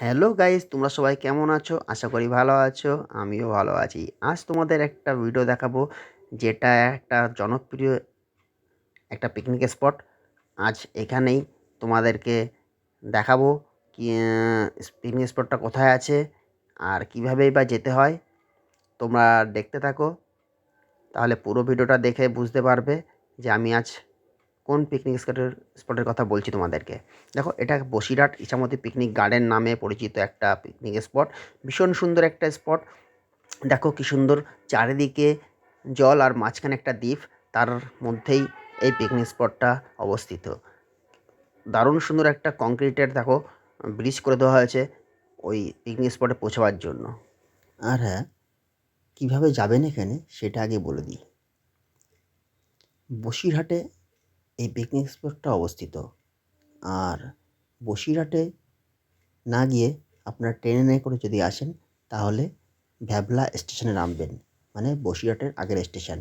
Hello guys, তোমরা সবাই কেমন আছো? আশা করি ভালো আছো, আমিও ভালো আছি। আজ তোমাদের একটা ভিডিও দেখাবো, যেটা একটা জনপ্রিয় একটা পিকনিক স্পট আজ এখানেই তোমাদেরকে দেখাবো কি পিকনিক স্পটটা কোথায় আছে, আর কীভাবেই বা যেতে হয়। তোমরা দেখতে থাকো, তাহলে পুরো ভিডিওটা দেখে বুঝতে পারবে যে আমি আজ কোন পিকনিক স্পটের স্পটের কথা বলছি তোমাদেরকে। দেখো, এটা বসিরহাট ইছামতি পিকনিক গার্ডেন নামে পরিচিত একটা পিকনিক স্পট ভীষণ সুন্দর একটা স্পট দেখো কি সুন্দর, চারিদিকে জল আর মাঝখানে একটা দ্বীপ, তার মধ্যেই এই পিকনিক স্পটটা অবস্থিত। দারুণ সুন্দর একটা কংক্রিটের দেখো ব্রিজ করে দেওয়া হয়েছে ওই পিকনিক স্পটে পৌঁছাবার জন্য। আর হ্যাঁ কীভাবে যাবেন এখানে, সেটা আগে বলে দিই। বসিরহাটে এই পিকনিক স্পটটা অবস্থিত। আর বসিরহাটে না গিয়ে আপনার ট্রেনে করে যদি আসেন, তাহলে ভ্যাবলা স্টেশনে নামবেন মানে বসিরহাটের আগের স্টেশন।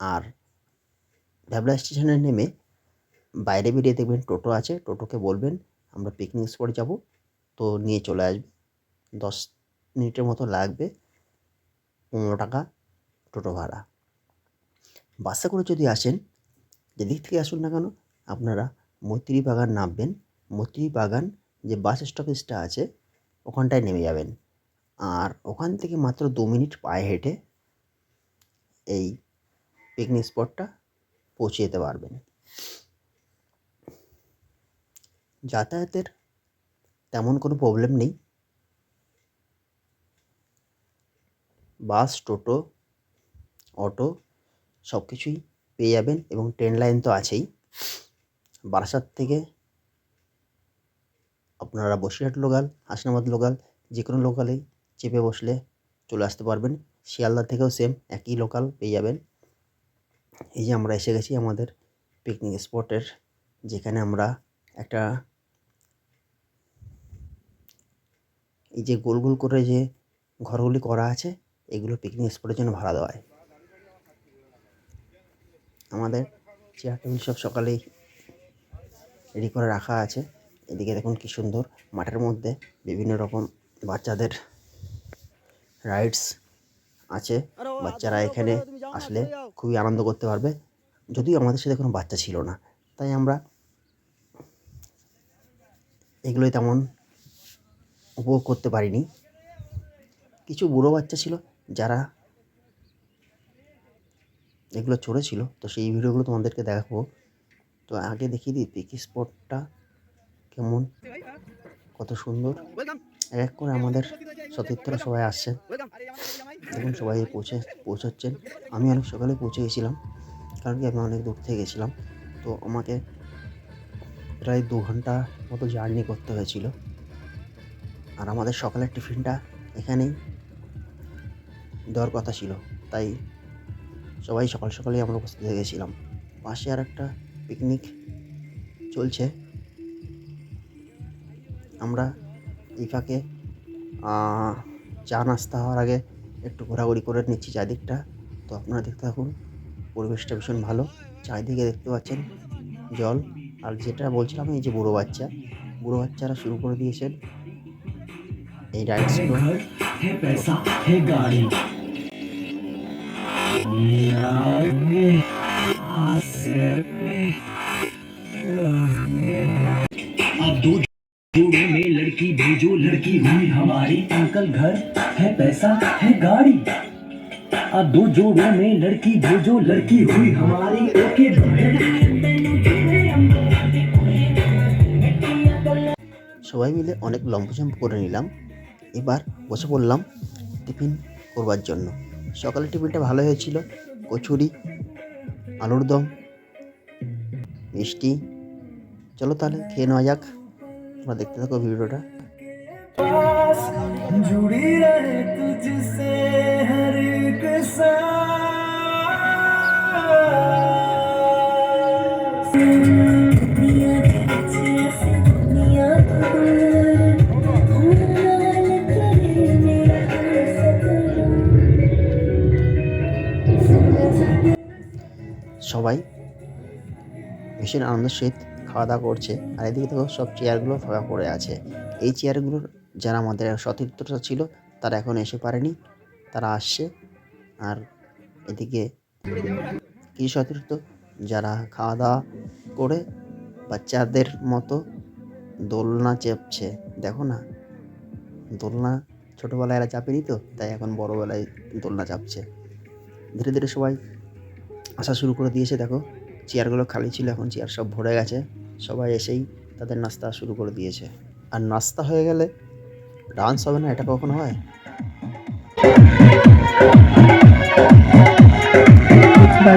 আর ভ্যাবলা স্টেশনে নেমে বাইরে বেরিয়ে দেখবেন টোটো আছে, টোটোকে বলবেন, আমরা পিকনিক স্পট যাব। তো নিয়ে চলে আসবে। দশ মিনিটের মতো লাগবে পনেরো টাকা টোটো ভাড়া। বাসে করে যদি আসেন যেদিক থেকে আসুন না কেন, আপনারা মৈত্রী বাগান নামবেন। মৈত্রী বাগান যে বাস স্টপেজটা আছে, ওখানটায় নেমে যাবেন। আর ওখান থেকে মাত্র দু মিনিট পায়ে হেঁটে এই পিকনিক স্পটটা পৌঁছে যেতে পারবেন। যাতায়াতের তেমন কোনো প্রবলেম নেই। বাস, টোটো, অটো সব কিছুই পেয়ে যাবেন এবং ট্রেন লাইন তো আছেই। বারাসাত থেকে আপনারা বসিরহাট লোকাল হাসনাবাদ লোকাল যে কোনো লোকালেই চেপে বসলে চলে আসতে পারবেন। শিয়ালদা থেকেও সেম একই লোকাল পেয়ে যাবেন। এই যে আমরা এসে গেছি আমাদের পিকনিক স্পটের যেখানে আমরা একটা এই যে গোল গোল করে যে ঘরগুলি করা আছে, এগুলো পিকনিক স্পটের জন্য ভাড়া দেওয়া হয়। আমাদের চেয়ার টেবিল সব সকালেই রেডি করে রাখা আছে। এদিকে দেখুন কি সুন্দর মাঠের মধ্যে বিভিন্ন রকম বাচ্চাদের রাইডস আছে। বাচ্চারা এখানে আসলে খুবই আনন্দ করতে পারবে। যদিও আমাদের সাথে কোনো বাচ্চা ছিল না। তাই আমরা এগুলোই তেমন উপভোগ করতে পারিনি। কিছু বুড়ো বাচ্চা ছিল যারা এগুলো চড়েছিল, তো সেই ভিডিওগুলো তোমাদেরকে দেখাবো। তো আগে দেখিয়ে দিই পিকি স্পটটা কেমন, কত সুন্দর। এক এক করে আমাদের সতীর্থরা সবাই আসছেন দেখুন, সবাই পৌঁছে, পৌঁছাচ্ছেন। আমি অনেক সকালে পৌঁছে গেছিলাম, কারণ কি আমি অনেক দূর থেকে গেছিলাম। তো আমাকে প্রায় দু ঘণ্টা মতো জার্নি করতে হয়েছিল। আর আমাদের সকালের টিফিনটা এখানেই দেওয়ার কথা ছিল। তাই সবাই সকাল সকালেই আমরা উপস্থিত হয়ে গেছিলাম পাশে আর একটা পিকনিক চলছে আমরা এই ফাঁকে চা নাস্তা হওয়ার আগে একটু ঘোরাঘুরি করে নিচ্ছি চারিদিকটা তো আপনারা দেখতে থাকুন পরিবেশটা ভীষণ ভালো চারিদিকে দেখতে পাচ্ছেন জল আর যেটা বলছিলাম এই যে বুড়ো বাচ্চা বুড়ো বাচ্চারা শুরু করে দিয়েছেন এই রাইডস अब दो जोड़ों में लड़की भेजो लड़की हुई हमारी अंकल घर है पैसा है गाड़ी अब दो जोड़ों में लड़की भेजो लड़की हुई हमारी ओके সবাই মিলে অনেক লম্ফঝম্প করে নিলাম এবার বসে পড়লাম টিফিন করবার জন্য সকালের টিফিনটা ভালো হয়েছিল, কচুরি, আলুর দম, মিষ্টি। চলো তাহলে খেয়ে নেওয়া যাক, তোমরা দেখতে থাকো ভিডিওটা। ভীষণ আনন্দের সহিত খাওয়া দাওয়া করছে। আর এদিকে দেখো, সব চেয়ারগুলো ফাঁকা পড়ে আছে। এই চেয়ারগুলোর যারা আমাদের সতীর্থরা ছিল, তারা এখন এসে পারেনি। তারা আসছে। আর এদিকে কি সতীর্থ যারা খাওয়া দাওয়া করে বাচ্চাদের মতো দোলনা চেপছে। দেখো না, দোলনা ছোটোবেলায় এরা চাপেনি তো, তাই এখন বড়োবেলায় দোলনা চাপছে। ধীরে ধীরে সবাই আসা শুরু করে দিয়েছে, দেখো। চেয়ারগুলো খালি ছিল, এখন চেয়ার সব ভরে গেছে। সবাই এসেই তাদের নাস্তা শুরু করে দিয়েছে। আর নাস্তা হয়ে গেলে ডান্স হবে না, এটা কখনো হয়? By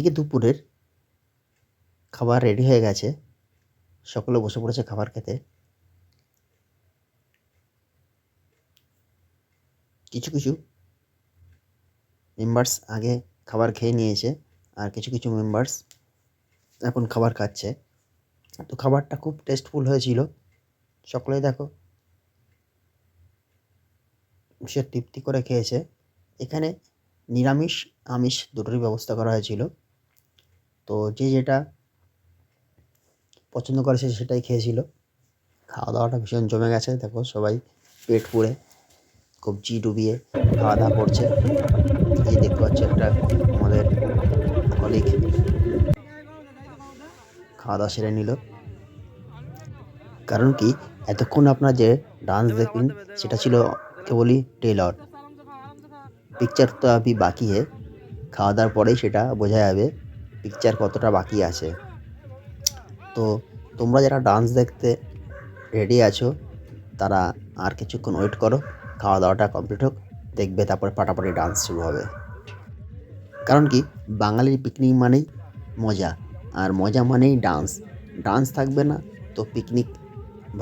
এদিকে দুপুরের খাবার রেডি হয়ে গেছে। সকলে বসে পড়েছে খাবার খেতে। কিছু কিছু মেম্বার্স আগে খাবার খেয়ে নিয়েছে আর কিছু কিছু মেম্বার্স এখন খাবার খাচ্ছে। তো খাবারটা খুব টেস্টফুল হয়েছিল। সকলেই দেখো সে তৃপ্তি করে খেয়েছে। এখানে নিরামিষ, আমিষ দুটোরই ব্যবস্থা করা হয়েছিল। তো যে যেটা পছন্দ করেছে সেটাই খেয়েছিল। খাওয়া দাওয়াটা ভীষণ জমে গেছে। দেখো সবাই পেট পুড়ে, কবজি ডুবিয়ে খাওয়া দাওয়া করছে। এই দেখতে পাচ্ছি একটা আমাদের কলিগ খাওয়া দাওয়া সেরে নিল। কারণ কি? এতক্ষণ আপনার যে ডান্স দেখলেন, সেটা ছিল কেবলই টেলর পিকচার তো আপনি বাকি হে। খাওয়া দাওয়ার পরেই সেটা বোঝা যাবে। পিকচার কতটা বাকি আছে? তো তোমরা যারা ডান্স দেখতে রেডি আছো, তারা আর কিছুক্ষণ ওয়েট করো খাওয়া দাওয়াটা কমপ্লিট হোক, দেখবে তারপরে পাটাপাটি ডান্স শুরু হবে। কারণ কি? বাঙালির পিকনিক মানেই মজা, আর মজা মানেই ডান্স ডান্স থাকবে না, তো পিকনিক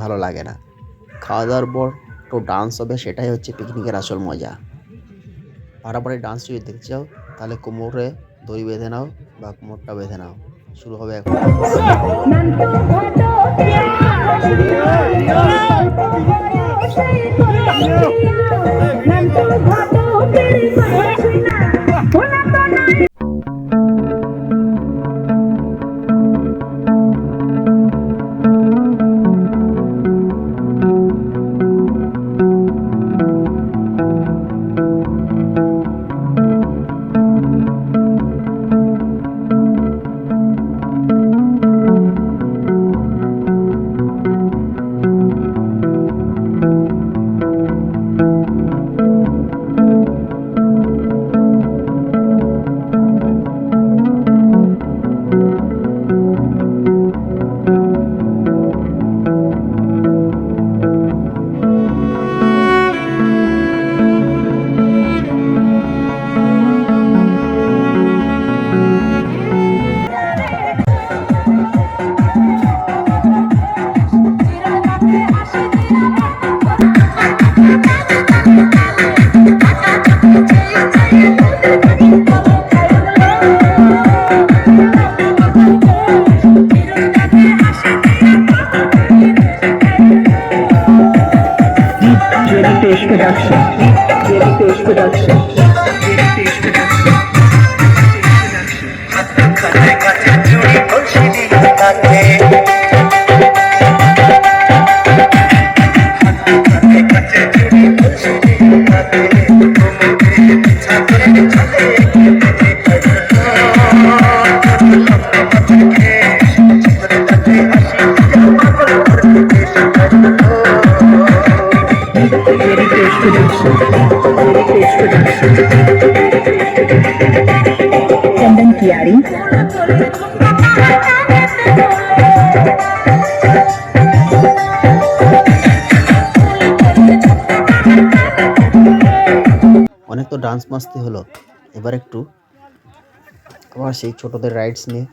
ভালো লাগে না। খাওয়া দাওয়ার পর তো ডান্স হবে, সেটাই হচ্ছে পিকনিকের আসল মজা। ফাটাফাটি ডান্স যদি দেখতে চাও, তাহলে কোমরে দড়ি বেঁধে নাও বা কোমরটা বেঁধে নাও। শুরু হবে এখন। ঘটো Production. Jerry Page Production. Page Production. Jerry অনেক তো ডান্স মাস্তি হলো। এবার একটু আবার সেই ছোটদের রাইডস নিয়ে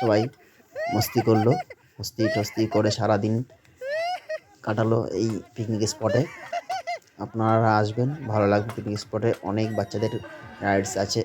সবাই মস্তি করল। মস্তি টস্তি করে সারাদিন কাটালো এই পিকনিক স্পটে আপনারা আসবেন, ভালো লাগবে পিকনিক স্পটে অনেক বাচ্চাদের রাইডস আছে।